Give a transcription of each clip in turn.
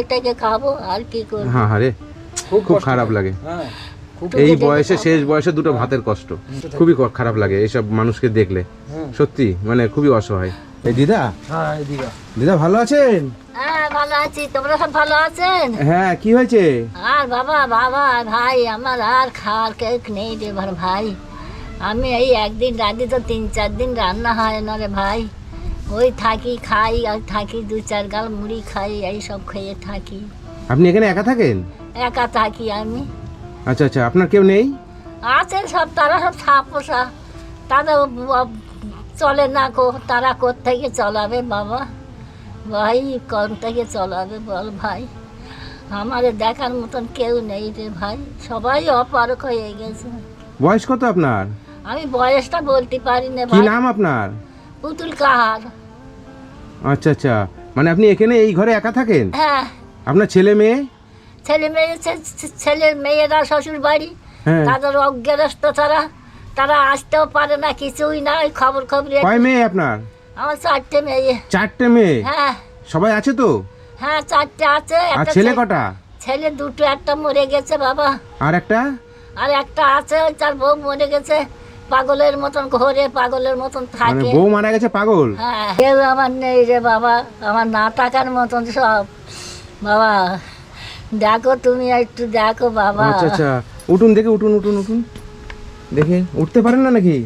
এটাকে খাব আর কি করব? হ্যাঁ হ্যাঁ রে। খুব খুব খারাপ লাগে। হ্যাঁ এই বয়সে শেষ বয়সে দুটো ভাতের কষ্ট। খুবই খারাপ লাগে এইসব মানুষকে দেখলে। সত্যি মানে খুবই অসহায়। এই দিদা? হ্যাঁ এদিকে দিদা। ভালো আছেন? হ্যাঁ ভালো আছি। তোমরা সব ভালো আছেন? হ্যাঁ কি হয়েছে? আর বাবা বাবা ভাই আমার আর খাওয়ার নেই রে ভার ভাই। আমি এই একদিন রাতে তো তিন চার দিন রান্না হয় না রে ভাই। ওই থাকি খাই আর থাকি দু চার গাল মুড়ি খাই এই সব খেয়ে থাকি। আপনি এখানে একা থাকেন? একা থাকি আমি। আচ্ছা আচ্ছা আপনার কেউ নেই? আছে সব তারা সব সাপোসা তাদের ব- চলে না কো তারা কোথেকে চলাবে বাবা? ভাই কোন থেকে চলাবে বল ভাই? আমারে দেখার মতন কেউ নেই রে ভাই। সবাই অপারক হয়ে গেছে। বয়স কত আপনার? আমি বয়সটা বলতে পারি না কি নাম আপনার? পুতুল কাহার। আচ্ছা আচ্ছা। মানে আপনি এখানে এই ঘরে একা থাকেন? হ্যাঁ। আপনার ছেলে মেয়ে? ছেলে মেয়ে ছে- ছে- ছেলের মেয়েরা শ্বশুর বাড়ি হ্যাঁ। তাদের অজ্ঞানস্থ তারা তারা আসতেও পারে না কিছুই না ওই খবর খবর কয় মেয়ে আপনার? আমার চারটে মেয়ে। চারটে মেয়ে? হ্যাঁ। সবাই আছে তো? হ্যাঁ চারটে আছে আর একটা ছেলে কটা? ছেলে দুটো একটা মরে গেছে বাবা। আর একটা? আর একটা আছে ওই তার বউ মরে গেছে। পাগলের মতন ঘরে পাগলের মতন মানে থাকে। বউ মারা গেছে পাগল? হ্যাঁ কেউ আমার নেই রে বাবা। আমার না টাকার মতন সব। বাবা দেখো তুমি একটু দেখো বাবা। আচ্ছা আচ্ছা। উঠুন দেখে উঠুন উঠুন উঠুন। দেখে উঠতে পারেন না নাকি?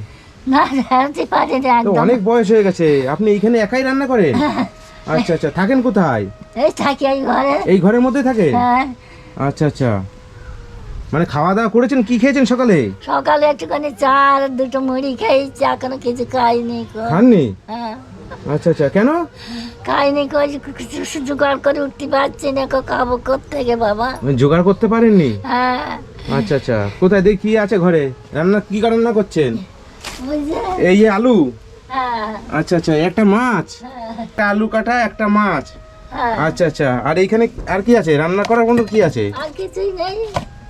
না জানতে পারি না একদম। অনেক বয়স হয়ে গেছে। আপনি এখানে একাই রান্না করেন? আচ্ছা আচ্ছা। থাকেন কোথায়? এই থাকি এই ঘরে। এই ঘরের মধ্যে থাকেন? হ্যাঁ। আচ্ছা আচ্ছা। মানে খাওয়া দাওয়া করেছেন? কি খেয়েছেন সকালে? সকালে একটুখানি চা আর দুটো মুড়ি খেয়েছি এখনও কিছু খাইনি। খাননি? হ্যাঁ। আচ্ছা আচ্ছা। কেন? খাইনি কই কিছু জোগাড় করে উঠতে পারছি না কো খাব থেকে বাবা? মানে জোগাড় করতে পারেননি? হ্যাঁ। আচ্ছা আচ্ছা। কোথায় দেখি কি আছে ঘরে? রান্না কি রান্না করছেন? এই যে আলু? হ্যাঁ। আচ্ছা আচ্ছা। একটা মাছ? হ্যাঁ, একটা আলু কাটা একটা মাছ? হ্যাঁ। আচ্ছা আচ্ছা। আর এইখানে আর কি আছে? রান্না করার কোনো কি আছে? আর কিছুই নেই।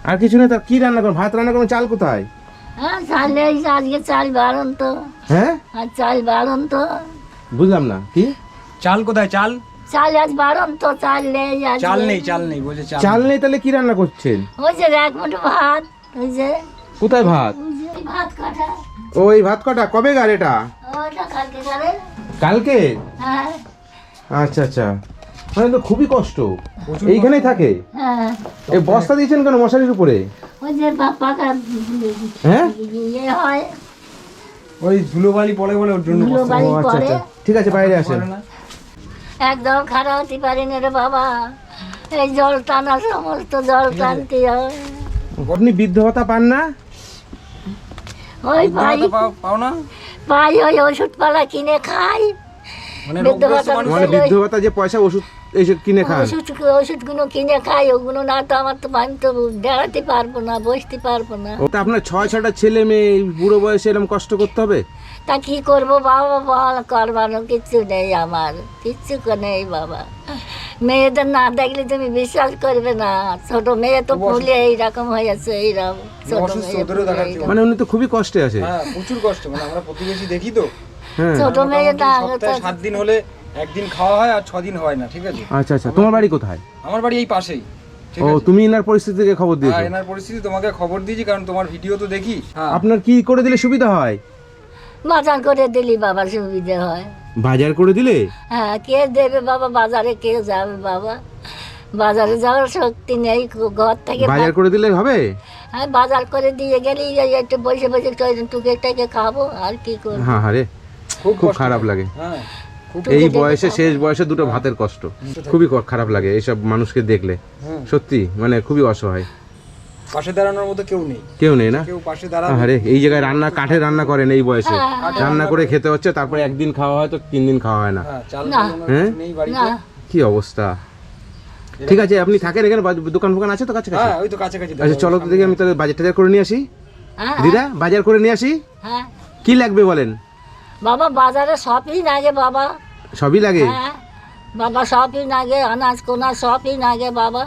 আর কিছু নেই তার কি রান্না করেন ভাত রান্না করেন চাল কোথায়? হ্যাঁ চাল আজকে চাল বারণ তো। হ্যাঁ? আর চাল বারণ তো। বুঝলাম না কি? চাল কোথায় চাল? চাল আজ বারণ তো চাল নেই আজকে। চাল নেই চাল নেই বলছে চাল চাল নেই। তাহলে কি রান্না করছেন? ওই যে এক মুঠো ভাত ওই যে কোথায় ভাত? ওই ভাত কাটা। ওই ভাত কাটা কবে গার এটা? ওটা কালকে যাবে কালকে? হ্যাঁ। আচ্ছা আচ্ছা। মানে তো খুবই কষ্ট। এইখানেই থাকে? হ্যাঁ। এই বস্তা দিয়েছেন কেন মশারির উপরে? ওই যে বাপ্পা হ্যাঁ? ইয়ে হয়। ওই ধুলোবালি পড়ে বলে ওর জন্য আচ্ছা আচ্ছা। ঠিক আছে বাইরে আসেন। না। একদম খারাপ হতে পারি না রে বাবা। এই জল টানা সমস্ত জল টানতে হয়। আপনি বৃদ্ধ ভাতা পান না? ওই পাই পাও- পাও না? পাই ওই ওষুধপালা কিনে খাই। মানে বৃদ্ধ রোগগ্রস্ত মানে বৃদ্ধ ভাতা যে পয়সা ওষুধ এইসব কিনে খান। ওষুধ ওষুধগুলো কিনে খাই ওগুলো না তো আমার তো আমি তো দাঁড়াতে পারব না বসতে পারব না। ওটা আপনার ছয় ছটা ছেলে মেয়ে এই বুড়ো বয়সে এরকম কষ্ট করতে হবে? তা কি করব বাবা বল করবানো কিচ্ছু নেই আমার কিচ্ছু নেই বাবা। মেয়েদের না দেখলে তুমি বিশ্বাস করবে না ছোট মেয়ে তো ফুলে এইরকম হয়েছে এইরকম ছোট মেয়ে। মানে উনি তো খুবই কষ্টে আছে। হ্যাঁ প্রচুর কষ্ট মানে আমরা প্রতিবেশী দেখি তো। হ্যাঁ। ছোট মেয়ে না সাত দিন হলে একদিন খাওয়া হয় আর ছ দিন হয় না ঠিক আছে? আচ্ছা আচ্ছা তোমার বাড়ি কোথায়? আমার বাড়ি এই পাশেই ও তুমি ইনার পরিস্থিতি থেকে খবর হ্যাঁ এনার পরিস্থিতি তোমাকে খবর দিয়েছি কারণ তোমার ভিডিও তো দেখি। হ্যাঁ। আপনার কি করে দিলে সুবিধা হয়? বাজার করে দিলি বাবা সুবিধে হয়। বাজার করে দিলে? হ্যাঁ কে দেবে বাবা? বাজারে কে যাবে বাবা? বাজারে যাওয়ার শক্তি নেই ঘর থেকে বাজার করে দিলে হবে? হ্যাঁ বাজার করে দিয়ে গেলি একটু বসে বসে টুকে টাকে খাব আর কি করব? হ্যাঁ হ্যাঁ রে খুব খারাপ লাগে। হ্যাঁ। এই বয়সে শেষ বয়সে দুটো ভাতের কষ্ট। খুবই খারাপ লাগে এইসব মানুষকে দেখলে। হ্যাঁ সত্যি মানে খুবই অসহায়। পাশে দাঁড়ানোর মতো কেউ নেই। কেউ নেই না? কেউ পাশে দাঁড়াবে। আরে এই জায়গায় রান্না কাঠে রান্না করেন এই বয়সে। হ্যাঁ, রান্না করে খেতে হচ্ছে তারপরে একদিন খাওয়া হয় তো তিন দিন খাওয়া হয় না। হ্যাঁ হ্যাঁ? কি অবস্থা? ঠিক আছে আপনি থাকেন এখানে দোকান ফোকান আছে তো কাছে হ্যাঁ ওই তো কাছাকাছি আচ্ছা চলো তো দেখি আমি তাহলে বাজার টাজার করে নিয়ে আসি। হ্যাঁ। দিদা বাজার করে নিয়ে আসি? হ্যাঁ। কি লাগবে বলেন? বাবা বাজারে সবই লাগে বাবা। সবই লাগে? হ্যাঁ বাবা সবই লাগে আনাজ কোনা সবই লাগে বাবা।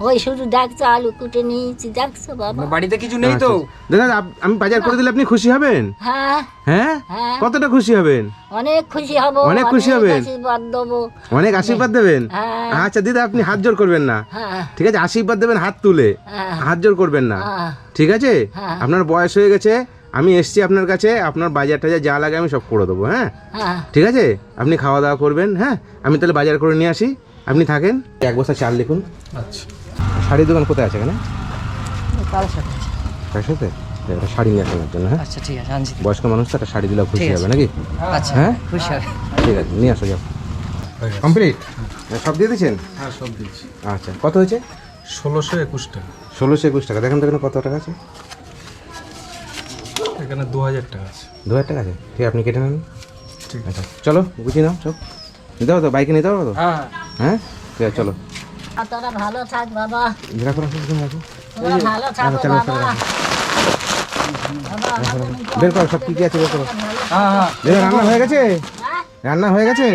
ওই শুধু দেখছ আলু কুটে নিয়েছি দেখছ বাবা? বাড়িতে কিছু নেই তো? আচ্ছা, দাদা আপ- আমি বাজার করে দিলে আপনি খুশি হবেন? হ্যাঁ। হ্যাঁ? হ্যাঁ। কতটা খুশি হবেন? অনেক খুশি হব অনেক খুশি হবেন? আশীর্বাদ দেবো। অনেক আশীর্বাদ দেবেন? হ্যাঁ। আচ্ছা দিদা আপনি হাত জোর করবেন না। হ্যাঁ। ঠিক আছে আশীর্বাদ দেবেন হাত তুলে। হ্যাঁ। হাত জোর করবেন না। হ্যাঁ। ঠিক আছে? হ্যাঁ। আপনার বয়স হয়ে গেছে আমি এসছি আপনার কাছে আপনার বাজার টাজার যা লাগে আমি সব করে দেবো হ্যাঁ? হ্যাঁ। ঠিক আছে? আপনি খাওয়া দাওয়া করবেন হ্যাঁ? আমি তাহলে বাজার করে নিয়ে আসি। আপনি থাকেন। এক বস্তা চাল লিখুন। আচ্ছা। শাড়ির দোকান কোথায় আছে এখানে? তার সাথে একটা শাড়ি নিয়ে আসার জন্য হ্যাঁ? আচ্ছা ঠিক আছে আনছি। বয়স্ক মানুষ তো একটা শাড়ি দিলে খুশি হবে নাকি? আচ্ছা হ্যাঁ? খুশি হবে। ঠিক আছে নিয়ে আসো যাও। কমপ্লিট? সব দিয়ে দিয়েছেন হ্যাঁ সব দিচ্ছি। আচ্ছা কত হয়েছে? ষোলোশো একুশ টাকা। ষোলোশো একুশ টাকা। দেখেন তো এখানে কত টাকা আছে? এখানে দু হাজার টাকা আছে। দু হাজার টাকা আছে? ঠিক আছে আপনি কেটে নেন। ঠিক আচ্ছা চলো গুছিয়ে নাও সব নিতে হবে তো? বাইকে নিতে হবে তো? হ্যাঁ। হ্যাঁ? ঠিক আছে চলো। আর তোরা ভালো থাক বাবা। যেটা করে আসো, রাখো। ভালো থাকো বাবা। চলো, বাবা, আমাদের মুখে বের করো সব কি কি আছে বের করো। ভালো হ্যাঁ হ্যাঁ। রান্না হয়ে গেছে? হ্যাঁ? রান্না হয়ে গেছে?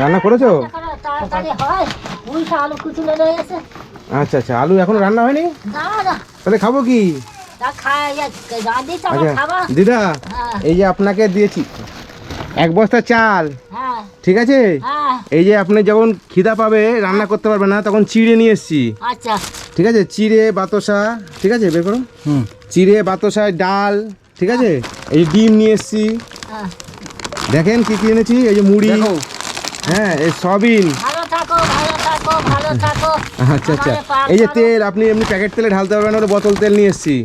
রান্না। করেছ? হয়। আচ্ছা আচ্ছা। আলু এখন রান্না হয়নি? তাহলে খাব কি? তা খাই রাঁধি তো আমার আচ্ছা দিদা হ্যাঁ। এই যে আপনাকে দিয়েছি এক বস্তা চাল হ্যাঁ। ঠিক আছে? হ্যাঁ। এই যে আপনি যখন খিদা পাবে রান্না করতে পারবেন না তখন চিড়ে নিয়ে এসছি। আচ্ছা। ঠিক আছে? চিড়ে বাতাসা ঠিক আছে বের করো হুম। চিড়ে বাতাসা ডাল ঠিক আছে? এই যে ডিম নিয়ে এসছি। দেখেন কি কি এনেছি? এই যে মুড়ি। হ্যাঁ এই সবিন ভালো থাকো ভালো থাকো ভালো থাকো। আচ্ছা আচ্ছা। এই যে তেল আপনি এমনি প্যাকেট তেলে ঢালতে পারবেন ওটা বোতল তেল নিয়ে এসছি।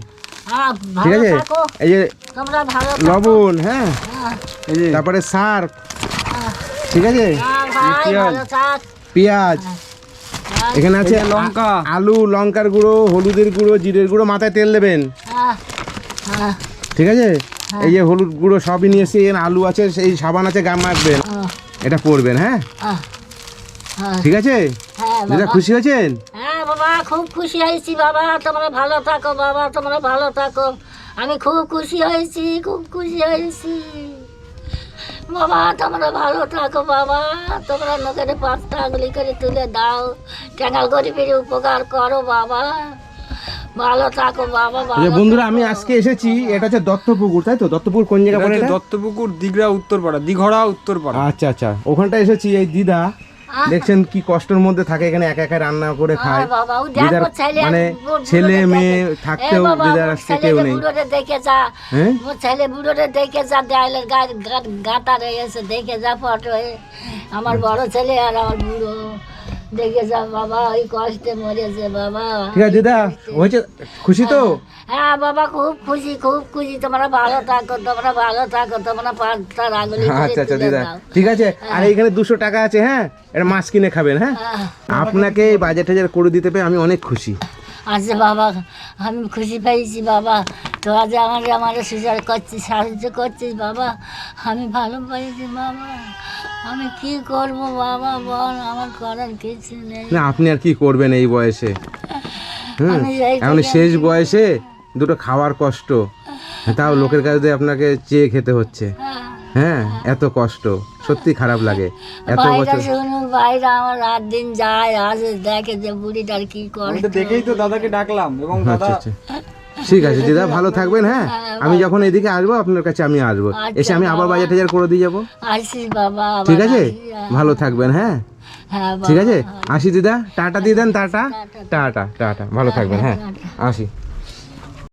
ঠিক আছে? এই যে লবণ হ্যাঁ? হ্যাঁ, এই যে তারপরে সার হ্যাঁ। ঠিক আছে? হ্যাঁ, পেঁয়াজ। পেঁয়াজ। হ্যাঁ, এখানে আছে লঙ্কা। আলু লঙ্কার গুঁড়ো হলুদের গুঁড়ো জিরের গুঁড়ো মাথায় তেল দেবেন। হ্যাঁ, হ্যাঁ, ঠিক আছে? এই যে হলুদ গুঁড়ো সবই নিয়ে এসে এখানে আলু আছে সেই সাবান আছে গাম মাখবেন। হ্যাঁ, এটা পরবেন হ্যাঁ? হ্যাঁ, হ্যাঁ, ঠিক আছে? হ্যাঁ, খুশি হয়েছেন? হ্যাঁ। বাবা খুব খুশি হয়েছি বাবা তোমরা ভালো থাকো বাবা তোমরা ভালো থাকো। আমি খুব খুশি হয়েছি খুব খুশি হয়েছি। বাবা তোমরা ভালো থাকো বাবা তোমরা লোকের পাঁচটা আঙুলি করে তুলে দাও। ট্যাঙ্গাল গরিবের উপকার করো বাবা। ভালো থাকো বাবা বন্ধুরা আমি আজকে এসেছি এটা হচ্ছে দত্তপুকুর তাই তো? দত্তপুকুর কোন জায়গা পড়ে? দত্তপুকুর দিঘরা উত্তরপাড়া দিঘড়া উত্তরপাড়া। আচ্ছা আচ্ছা ওখানটা এসেছি এই দিদা। দেখছেন কি কষ্টের মধ্যে থাকে এখানে একা একা রান্না করে খায়। বাবা, দিদার মানে ছেলে মেয়ে। থাকতেও দিদার আসতে কেউ নেই। দেখে যা। হ্যাঁ? ছেলে বুড়োটা দেখে যা দেয়ালের গায়ে গা- গাতা রয়েছে দেখে যা ফটো। আমার বড় ছেলে আর আমার বুড়ো। দেখে যা বাবা ওই কষ্টে মরেছে বাবা। ঠিক আছে দিদা হয়েছে? খুশি তো? হ্যাঁ বাবা খুব খুশি খুব খুশি। তোমরা ভালো থাকো তোমরা ভালো থাকো তোমরা পাঁচটা আচ্ছা আচ্ছা দিদা। ঠিক আছে আর এইখানে দুশো টাকা আছে হ্যাঁ? এটা মাছ কিনে খাবেন হ্যাঁ? হ্যাঁ। আপনাকে এই বাজার টাজার করে দিতে পেরে আমি অনেক খুশি। আচ্ছা বাবা আমি খুশি পেয়েছি বাবা। তোরা যে আমার আমার সুযোগ করছিস সাহায্য করছিস বাবা। আমি ভালো পেয়েছি বাবা। আমি কি করব বাবা বল আমার করার কিছু নেই। না আপনি আর কি করবেন এই বয়সে? হুম এখন শেষ বয়সে দুটো খাওয়ার কষ্ট। তাও লোকের কাছে আপনাকে চেয়ে খেতে হচ্ছে। হ্যাঁ। এত কষ্ট সত্যি খারাপ লাগে। এত বছর বাইরে আমার রাত দিন যায় আসে দেখে যে বুড়িটার কি করে দেখেই তো দাদাকে ডাকলাম এবং দাদা আচ্ছা আচ্ছা। ঠিক আছে দিদা ভালো থাকবেন হ্যাঁ? আমি যখন এদিকে আসব আপনার কাছে আমি আসব। আচ্ছা, এসে আমি আবার। বাজার টাজার করে দিয়ে যাব। ঠিক আছে? হ্যাঁ। ভালো থাকবেন হ্যাঁ? হ্যাঁ ঠিক আছে? হ্যাঁ। আসি দিদা। টাটা দিয়ে দেন টাটা। টাটা। টাটা ভালো থাকবেন হ্যাঁ আসি।